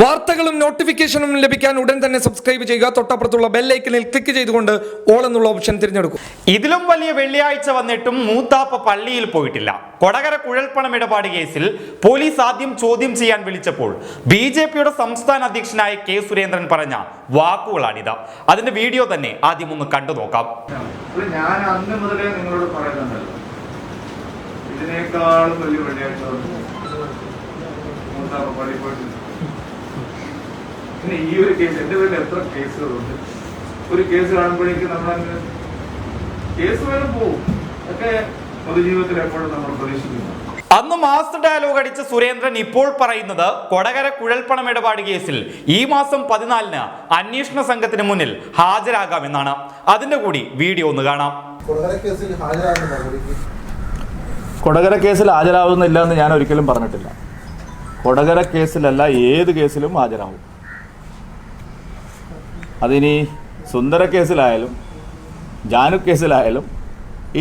വാർത്തകളും നോട്ടിഫിക്കേഷനും ലഭിക്കാൻ ഉടൻ തന്നെ സബ്സ്ക്രൈബ് ചെയ്യുക. തൊട്ടപ്പുറത്തുള്ള ബെല്ലൈക്കനിൽ ക്ലിക്ക് ചെയ്തുകൊണ്ട് ഓൾ എന്നുള്ള ഓപ്ഷൻ തിരഞ്ഞെടുക്കും. ഇതിലും വലിയ വെള്ളിയാഴ്ച വന്നിട്ടും മൂത്താപ്പ പള്ളിയിൽ പോയിട്ടില്ല. കൊടകര കുഴൽപ്പണം ഇടപാട് കേസിൽ പോലീസ് ആദ്യം ചോദ്യം ചെയ്യാൻ വിളിച്ചപ്പോൾ ബി ജെ പിയുടെ സംസ്ഥാന അധ്യക്ഷനായ കെ സുരേന്ദ്രൻ പറഞ്ഞ വാക്കുകളാണിത്. അതിന്റെ വീഡിയോ തന്നെ ആദ്യം ഒന്ന് കണ്ടു നോക്കാം. ഞാൻ അന്ന് മുതലേ നിങ്ങളോട് പറയുന്നുണ്ടല്ലോ. ഇതിനേക്കാളും വലിയ വെള്ളിയാഴ്ച വന്നു. പള്ളി പോയിട്ട് പിന്നെ ഈ ഒരു കേസ് എന്റെ പേരിൽ എത്ര കേസുകളുണ്ട്? ഒരു കേസ് കാണുമ്പോഴേക്കും നമ്മളങ്ങ് കേസ് വേണം പോവും. ഒക്കെ പൊതുജീവിതത്തിൽ എപ്പോഴും നമ്മൾ പ്രതീക്ഷിക്കുന്നു. അന്ന് മാസ് ഡയലോഗ് അടിച്ച സുരേന്ദ്രൻ ഇപ്പോൾ പറയുന്നത് കൊടകര കുഴൽപ്പണം ഇടപാട് കേസിൽ ഈ മാസം പതിനാലിന് അന്വേഷണ സംഘത്തിന് മുന്നിൽ ഹാജരാകാമെന്നാണ്. അതിന്റെ കൂടി വീഡിയോ ഒന്ന് കാണാം. കൊടകര കേസിൽ ഹാജരാകുന്നില്ല എന്ന് ഞാൻ ഒരിക്കലും പറഞ്ഞിട്ടില്ല. കൊടകര കേസിലല്ല ഏത് കേസിലും ഹാജരാകും അതിനി സുന്ദര കേസിലായാലും ജാനു കേസിലായാലും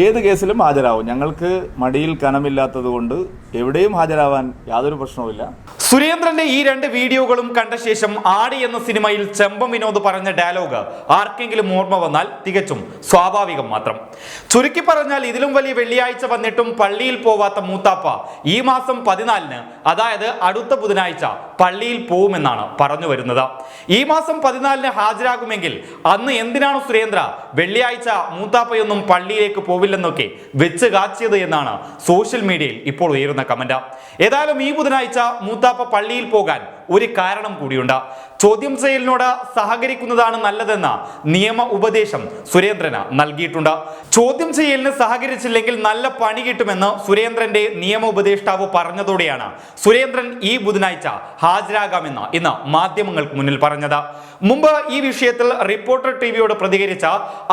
ഏത് കേസിലും ഹാജരാകും ഞങ്ങൾക്ക് മടിയിൽ കനമില്ലാത്തത് കൊണ്ട് എവിടെയും ഹാജരാവാൻ യാതൊരു പ്രശ്നവുമില്ല. സുരേന്ദ്രന്റെ ഈ രണ്ട് വീഡിയോകളും കണ്ട ശേഷം ആടി എന്ന സിനിമയിൽ ചെമ്പം വിനോദ് പറഞ്ഞ ഡയലോഗ് ആർക്കെങ്കിലും ഓർമ്മ വന്നാൽ തികച്ചും സ്വാഭാവികം മാത്രം. ചുരുക്കി പറഞ്ഞാൽ ഇതിലും വലിയ വെള്ളിയാഴ്ച വന്നിട്ടും പള്ളിയിൽ പോവാത്ത മൂത്താപ്പ ഈ മാസം പതിനാലിന് അതായത് അടുത്ത ബുധനാഴ്ച പള്ളിയിൽ പോവുമെന്നാണ് പറഞ്ഞു വരുന്നത്. ഈ മാസം പതിനാലിന് ഹാജരാകുമെങ്കിൽ അന്ന് എന്തിനാണ് സുരേന്ദ്ര വെള്ളിയാഴ്ച മൂത്താപ്പയൊന്നും പള്ളിയിലേക്ക് പോവില്ലെന്നൊക്കെ വെച്ച് കാച്ചിയത് എന്നാണ് സോഷ്യൽ മീഡിയയിൽ ഇപ്പോൾ ഉയരുന്ന കമന്റ്. ഏതായാലും ഈ ബുധനാഴ്ച മൂത്താപ്പ പള്ളിയിൽ പോകാൻ ഒരു കാരണം കൂടിയുണ്ട്. ചോദ്യം ചെയ്യലിനോട് സഹകരിക്കുന്നതാണ് നല്ലതെന്ന നിയമ ഉപദേശം സുരേന്ദ്രന് നൽകിയിട്ടുണ്ട്. ചോദ്യം ചെയ്യലിന് സഹകരിച്ചില്ലെങ്കിൽ നല്ല പണി കിട്ടുമെന്ന് സുരേന്ദ്രന്റെ നിയമ ഉപദേഷ്ടാവ് പറഞ്ഞതോടെയാണ് സുരേന്ദ്രൻ ഈ ബുധനാഴ്ച ഹാജരാകാമെന്ന് ഇന്ന് മാധ്യമങ്ങൾക്ക് മുന്നിൽ പറഞ്ഞത്. മുമ്പ് ഈ വിഷയത്തിൽ റിപ്പോർട്ടർ ടി വിയോട് പ്രതികരിച്ച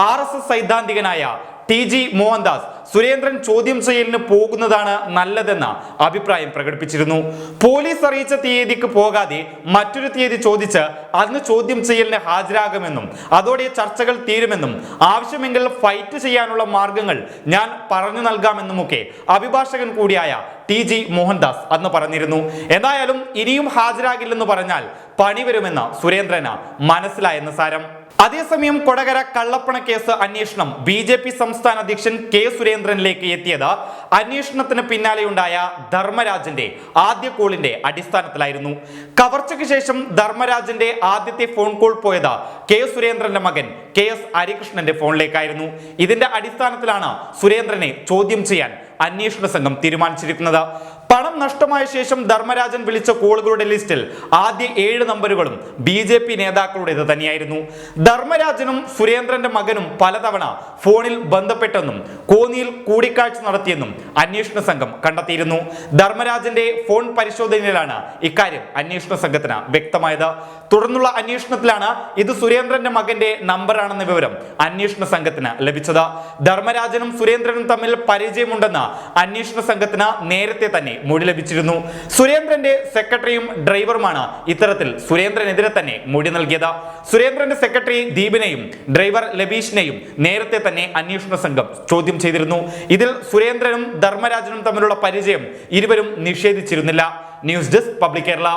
ആർ സൈദ്ധാന്തികനായ ടി ജി മോഹൻദാസ് സുരേന്ദ്രൻ ചോദ്യം ചെയ്യലിന് പോകുന്നതാണ് നല്ലതെന്ന അഭിപ്രായം പ്രകടിപ്പിച്ചിരുന്നു. പോലീസ് അറിയിച്ച തീയതിക്ക് പോകാതെ മറ്റൊരു തീയതി ചോദിച്ച് അന്ന് ചോദ്യം ചെയ്യലിന് ഹാജരാകുമെന്നും അതോടെ ചർച്ചകൾ തീരുമെന്നും ആവശ്യമെങ്കിൽ ഫൈറ്റ് ചെയ്യാനുള്ള മാർഗങ്ങൾ ഞാൻ പറഞ്ഞു നൽകാമെന്നുമൊക്കെ അഭിഭാഷകൻ കൂടിയായ ടി ജി മോഹൻദാസ് അന്ന് പറഞ്ഞിരുന്നു. എന്തായാലും ഇനിയും ഹാജരാകില്ലെന്ന് പറഞ്ഞാൽ പണി വരുമെന്ന് സുരേന്ദ്രന് മനസ്സിലായെന്ന് സാരം. അതേസമയം കൊടകര കള്ളപ്പണ കേസ് അന്വേഷണം ബി ജെ പി സംസ്ഥാന അധ്യക്ഷൻ കെ സുരേന്ദ്രനിലേക്ക് എത്തിയത് അന്വേഷണത്തിന് പിന്നാലെയുണ്ടായ ധർമ്മരാജന്റെ ആദ്യ കോളിന്റെ അടിസ്ഥാനത്തിലായിരുന്നു. കവർച്ചയ്ക്ക് ശേഷം ധർമ്മരാജന്റെ ആദ്യത്തെ ഫോൺ കോൾ പോയത് കെ സുരേന്ദ്രന്റെ മകൻ കെ എസ് ഹരികൃഷ്ണന്റെ ഫോണിലേക്കായിരുന്നു. ഇതിന്റെ അടിസ്ഥാനത്തിലാണ് സുരേന്ദ്രനെ ചോദ്യം ചെയ്യാൻ അന്വേഷണ സംഘം തീരുമാനിച്ചിരിക്കുന്നത്. പണം നഷ്ടമായ ശേഷം ധർമ്മരാജൻ വിളിച്ച കോളുകളുടെ ലിസ്റ്റിൽ ആദ്യ ഏഴ് നമ്പറുകളും ബി ജെ പി നേതാക്കളുടേത് തന്നെയായിരുന്നു. ധർമ്മരാജനും സുരേന്ദ്രന്റെ മകനും പലതവണ ഫോണിൽ ബന്ധപ്പെട്ടെന്നും കോന്നിയിൽ കൂടിക്കാഴ്ച നടത്തിയെന്നും അന്വേഷണ സംഘം കണ്ടെത്തിയിരുന്നു. ധർമ്മരാജന്റെ ഫോൺ പരിശോധനയിലാണ് ഇക്കാര്യം അന്വേഷണ സംഘത്തിന് വ്യക്തമായത്. തുടർന്നുള്ള അന്വേഷണത്തിലാണ് ഇത് സുരേന്ദ്രന്റെ മകന്റെ നമ്പറാണെന്ന വിവരം അന്വേഷണ സംഘത്തിന് ലഭിച്ചത്. ധർമ്മരാജനും സുരേന്ദ്രനും തമ്മിൽ പരിചയമുണ്ടെന്ന് അന്വേഷണ സംഘത്തിന് നേരത്തെ തന്നെ മൊഴി ലഭിച്ചിരുന്നു. സുരേന്ദ്രന്റെ സെക്രട്ടറിയും ഡ്രൈവറുമാണ് ഇത്തരത്തിൽ സുരേന്ദ്രനെതിരെ തന്നെ മൊഴി നൽകിയത്. സുരേന്ദ്രന്റെ സെക്രട്ടറി ദീപിനെയും ഡ്രൈവർ ലബീഷിനെയും നേരത്തെ തന്നെ അന്വേഷണ സംഘം ചോദ്യം ചെയ്തിരുന്നു. ഇതിൽ സുരേന്ദ്രനും ധർമ്മരാജനും തമ്മിലുള്ള പരിചയം ഇരുവരും നിഷേധിച്ചിരുന്നില്ല. News desk public Kerala.